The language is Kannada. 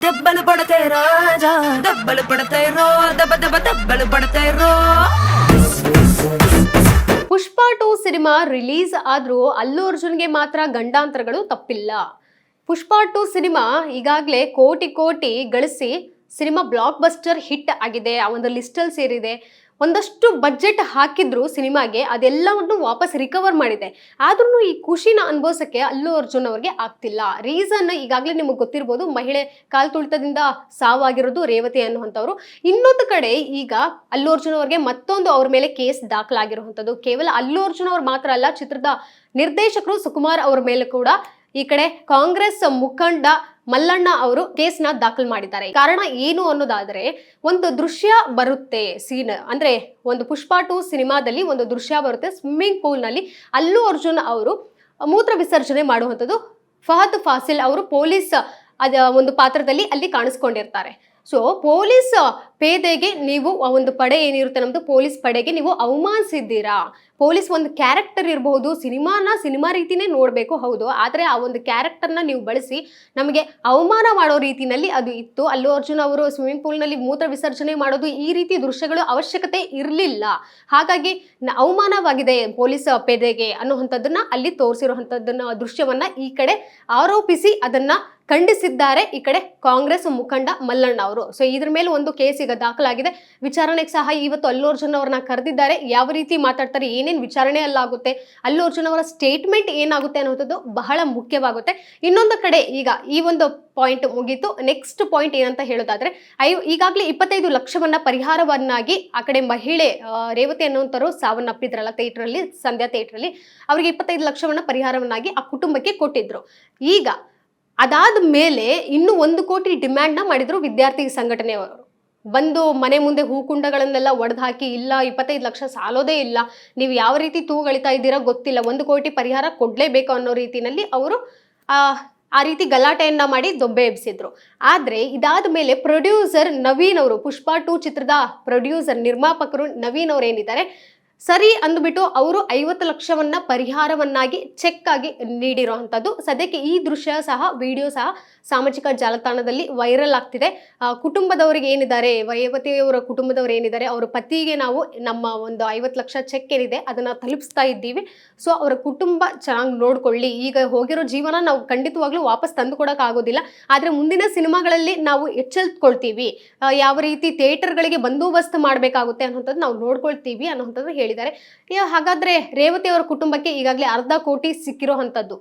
దెబ్బలు పడతాయి రాజా దెబ్బలు పడతాయి రో దెబ్బ దెబ్బ దెబ్బలు పడతాయి రో ಪುಷ್ಪ ಟು ಸಿನಿಮಾ ರಿಲೀಸ್ ಆದ್ರೂ ಅಲ್ಲು ಅರ್ಜುನ್ಗೆ ಮಾತ್ರ ಗಂಡಾಂತರಗಳು ತಪ್ಪಿಲ್ಲ ಪುಷ್ಪ ಟು ಸಿನಿಮಾ ಈಗಾಗಲೇ ಕೋಟಿ ಕೋಟಿ ಗಳಿಸಿ ಸಿನಿಮಾ ಬ್ಲಾಕ್ ಬಸ್ಟರ್ ಹಿಟ್ ಆಗಿದೆ ಆ ಒಂದು ಲಿಸ್ಟಲ್ಲಿ ಸೇರಿದೆ ಒಂದಷ್ಟು ಬಜೆಟ್ ಹಾಕಿದ್ರು ಸಿನಿಮಾಗೆ, ಅದೆಲ್ಲವನ್ನು ವಾಪಸ್ ರಿಕವರ್ ಮಾಡಿದೆ. ಆದ್ರೂ ಈ ಖುಷಿನ ಅನುಭವಿಸಕ್ಕೆ ಅಲ್ಲು ಅರ್ಜುನ್ ಅವ್ರಿಗೆ ಆಗ್ತಿಲ್ಲ. ರೀಸನ್ ಈಗಾಗಲೇ ನಿಮಗೆ ಗೊತ್ತಿರ್ಬೋದು, ಮಹಿಳೆ ಕಾಲ್ ತುಳಿತದಿಂದ ಸಾವಾಗಿರೋದು ರೇವತಿ ಅನ್ನುವಂಥವ್ರು. ಇನ್ನೊಂದು ಕಡೆ ಈಗ ಅಲ್ಲು ಅರ್ಜುನ್ ಅವ್ರಿಗೆ ಮತ್ತೊಂದು ಅವ್ರ ಮೇಲೆ ಕೇಸ್ ದಾಖಲಾಗಿರುವಂಥದ್ದು. ಕೇವಲ ಅಲ್ಲು ಅರ್ಜುನ್ ಅವ್ರು ಮಾತ್ರ ಅಲ್ಲ, ಚಿತ್ರದ ನಿರ್ದೇಶಕರು ಸುಕುಮಾರ್ ಅವ್ರ ಮೇಲೆ ಕೂಡ ಈ ಕಡೆ ಕಾಂಗ್ರೆಸ್ ಮುಖಂಡ ಮಲ್ಲಣ್ಣ ಅವರು ಕೇಸ್ನ ದಾಖಲು ಮಾಡಿದ್ದಾರೆ. ಕಾರಣ ಏನು ಅನ್ನೋದಾದ್ರೆ, ಒಂದು ದೃಶ್ಯ ಬರುತ್ತೆ ಸೀನ್, ಅಂದ್ರೆ ಒಂದು ಪುಷ್ಪ ಟು ಸಿನಿಮಾದಲ್ಲಿ ಒಂದು ದೃಶ್ಯ ಬರುತ್ತೆ ಸ್ವಿಮ್ಮಿಂಗ್ ಪೂಲ್ನಲ್ಲಿ. ಅಲ್ಲು ಅರ್ಜುನ್ ಅವರು ಮೂತ್ರ ವಿಸರ್ಜನೆ ಮಾಡುವಂಥದ್ದು ಫಹದ್ ಫಾಸಿಲ್ ಅವರು ಪೊಲೀಸ್ ಅದ ಒಂದು ಪಾತ್ರದಲ್ಲಿ ಅಲ್ಲಿ ಕಾಣಿಸ್ಕೊಂಡಿರ್ತಾರೆ. ಸೊ, ಪೊಲೀಸ್ ಪೇದೆಗೆ ನೀವು ಒಂದು ಪಡೆ ಏನಿರುತ್ತೆ ನಮ್ದು ಪೊಲೀಸ್ ಪಡೆಗೆ ನೀವು ಅವಮಾನಿಸಿದ್ದೀರಾ? ಪೊಲೀಸ್ ಒಂದು ಕ್ಯಾರೆಕ್ಟರ್ ಇರಬಹುದು, ಸಿನಿಮಾನ ಸಿನಿಮಾ ರೀತಿನೇ ನೋಡಬೇಕು, ಹೌದು. ಆದರೆ ಆ ಒಂದು ಕ್ಯಾರೆಕ್ಟರ್ನ ನೀವು ಬಳಸಿ ನಮಗೆ ಅವಮಾನ ಮಾಡೋ ರೀತಿನಲ್ಲಿ ಅದು ಇತ್ತು. ಅಲ್ಲು ಅರ್ಜುನ್ ಅವರು ಸ್ವಿಮ್ಮಿಂಗ್ ಪೂಲ್ನಲ್ಲಿ ಮೂತ್ರ ವಿಸರ್ಜನೆ ಮಾಡೋದು ಈ ರೀತಿ ದೃಶ್ಯಗಳು ಅವಶ್ಯಕತೆ ಇರಲಿಲ್ಲ. ಹಾಗಾಗಿ ಅವಮಾನವಾಗಿದೆ ಪೊಲೀಸ್ ಪೇದೆಗೆ ಅನ್ನುವಂಥದ್ದನ್ನ ಅಲ್ಲಿ ತೋರಿಸಿರುವಂಥದ್ದನ್ನ ದೃಶ್ಯವನ್ನ ಈ ಕಡೆ ಆರೋಪಿಸಿ ಅದನ್ನ ಖಂಡಿಸಿದ್ದಾರೆ. ಈ ಕಡೆ ಕಾಂಗ್ರೆಸ್ ಮುಖಂಡ ಮಲ್ಲಣ್ಣ ಅವರು. ಸೊ ಇದ್ರ ಮೇಲೆ ಒಂದು ಕೇಸ್ ಈಗ ದಾಖಲಾಗಿದೆ. ವಿಚಾರಣೆಗೆ ಸಹ ಇವತ್ತು ಅಲ್ಲು ಅರ್ಜುನ್ ಅವ್ರನ್ನ ಕರೆದಿದ್ದಾರೆ. ಯಾವ ರೀತಿ ಮಾತಾಡ್ತಾರೆ, ಏನೇನು ವಿಚಾರಣೆ ಅಲ್ಲಾಗುತ್ತೆ ಅಲ್ಲು ಅರ್ಜುನ್ ಅವರ ಸ್ಟೇಟ್ಮೆಂಟ್ ಏನಾಗುತ್ತೆ ಅನ್ನುವಂಥದ್ದು ಬಹಳ ಮುಖ್ಯವಾಗುತ್ತೆ. ಇನ್ನೊಂದು ಕಡೆ ಈಗ ಈ ಒಂದು ಪಾಯಿಂಟ್ ಮುಗೀತು. ನೆಕ್ಸ್ಟ್ ಪಾಯಿಂಟ್ ಏನಂತ ಹೇಳೋದಾದ್ರೆ, ಐ, ಈಗಾಗಲೇ ಇಪ್ಪತ್ತೈದು ಲಕ್ಷವನ್ನ ಪರಿಹಾರವನ್ನಾಗಿ ಆ ಕಡೆ ಮಹಿಳೆ ರೇವತಿ ಅನ್ನುವಂಥವ್ರು ಸಾವನ್ನಪ್ಪಿದ್ರಲ್ಲ ಥಿಯೇಟ್ರಲ್ಲಿ, ಸಂಧ್ಯಾ ಥಿಯೇಟ್ರಲ್ಲಿ, ಅವರಿಗೆ ಇಪ್ಪತ್ತೈದು ಲಕ್ಷವನ್ನ ಪರಿಹಾರವನ್ನಾಗಿ ಆ ಕುಟುಂಬಕ್ಕೆ ಕೊಟ್ಟಿದ್ರು. ಈಗ ಅದಾದ ಮೇಲೆ ಇನ್ನು ಒಂದು ಕೋಟಿ ಡಿಮ್ಯಾಂಡ್ನ ಮಾಡಿದ್ರು ವಿದ್ಯಾರ್ಥಿ ಸಂಘಟನೆಯವರು. ಬಂದು ಮನೆ ಮುಂದೆ ಹೂಕುಂಡಗಳನ್ನೆಲ್ಲ ಒಡೆದು ಹಾಕಿ, ಇಲ್ಲ, ಇಪ್ಪತ್ತೈದು ಲಕ್ಷ ಸಾಲೋದೇ ಇಲ್ಲ, ನೀವು ಯಾವ ರೀತಿ ತೂಗಳಿತಾ ಇದ್ದೀರಾ ಗೊತ್ತಿಲ್ಲ, ಒಂದು ಕೋಟಿ ಪರಿಹಾರ ಕೊಡಲೇಬೇಕು ಅನ್ನೋ ರೀತಿಯಲ್ಲಿ ಅವರು ಆ ರೀತಿ ಗಲಾಟೆಯನ್ನ ಮಾಡಿ ದೊಬ್ಬೆ ಎಬ್ಸಿದ್ರು. ಆದ್ರೆ ಇದಾದ ಮೇಲೆ ಪ್ರೊಡ್ಯೂಸರ್ ನವೀನ್ ಅವರು, ಪುಷ್ಪ ಟು ಚಿತ್ರದ ಪ್ರೊಡ್ಯೂಸರ್, ನಿರ್ಮಾಪಕರು ನವೀನ್ ಅವ್ರು ಏನಿದ್ದಾರೆ ಸರಿ ಅಂದ್ಬಿಟ್ಟು ಅವರು ಐವತ್ತು ಲಕ್ಷವನ್ನ ಪರಿಹಾರವನ್ನಾಗಿ ಚೆಕ್ ಆಗಿ ನೀಡಿರುವಂಥದ್ದು ಸದ್ಯಕ್ಕೆ ಈ ದೃಶ್ಯ ಸಹ ವಿಡಿಯೋ ಸಹ ಸಾಮಾಜಿಕ ಜಾಲತಾಣದಲ್ಲಿ ವೈರಲ್ ಆಗ್ತಿದೆ. ಕುಟುಂಬದವ್ರಿಗೆ ಏನಿದ್ದಾರೆ ವಯವತಿಯವರ ಕುಟುಂಬದವರು ಏನಿದ್ದಾರೆ, ಅವರ ಪತಿಗೆ ನಾವು ನಮ್ಮ ಒಂದು ಐವತ್ತು ಲಕ್ಷ ಚೆಕ್ ಏನಿದೆ, ಅದನ್ನ ತಲುಪಿಸ್ತಾ ಇದ್ದೀವಿ. ಸೊ ಅವರ ಕುಟುಂಬ ಚೆನ್ನಾಗಿ ನೋಡ್ಕೊಳ್ಳಿ. ಈಗ ಹೋಗಿರೋ ಜೀವನ ನಾವು ಖಂಡಿತವಾಗ್ಲೂ ವಾಪಸ್ ತಂದು ಕೊಡೋಕ್ಕಾಗೋದಿಲ್ಲ ಆದ್ರೆ ಮುಂದಿನ ಸಿನಿಮಾಗಳಲ್ಲಿ ನಾವು ಎಚ್ಚೆತ್ಕೊಳ್ತೀವಿ. ಯಾವ ರೀತಿ ಥಿಯೇಟರ್ಗಳಿಗೆ ಬಂದೋಬಸ್ತ್ ಮಾಡಬೇಕಾಗುತ್ತೆ ಅನ್ನೋಂಥದ್ದು ನಾವು ನೋಡ್ಕೊಳ್ತೀವಿ ಅನ್ನೋಂಥದ್ದು ಹೇಳಿದ್ದಾರೆ. ಹಾಗಾದ್ರೆ ರೇವತಿ ಅವರ ಕುಟುಂಬಕ್ಕೆ ಈಗಾಗಲೇ ಅರ್ಧ ಕೋಟಿ ಸಿಕ್ಕಿರೋ ಅಂಥದ್ದು.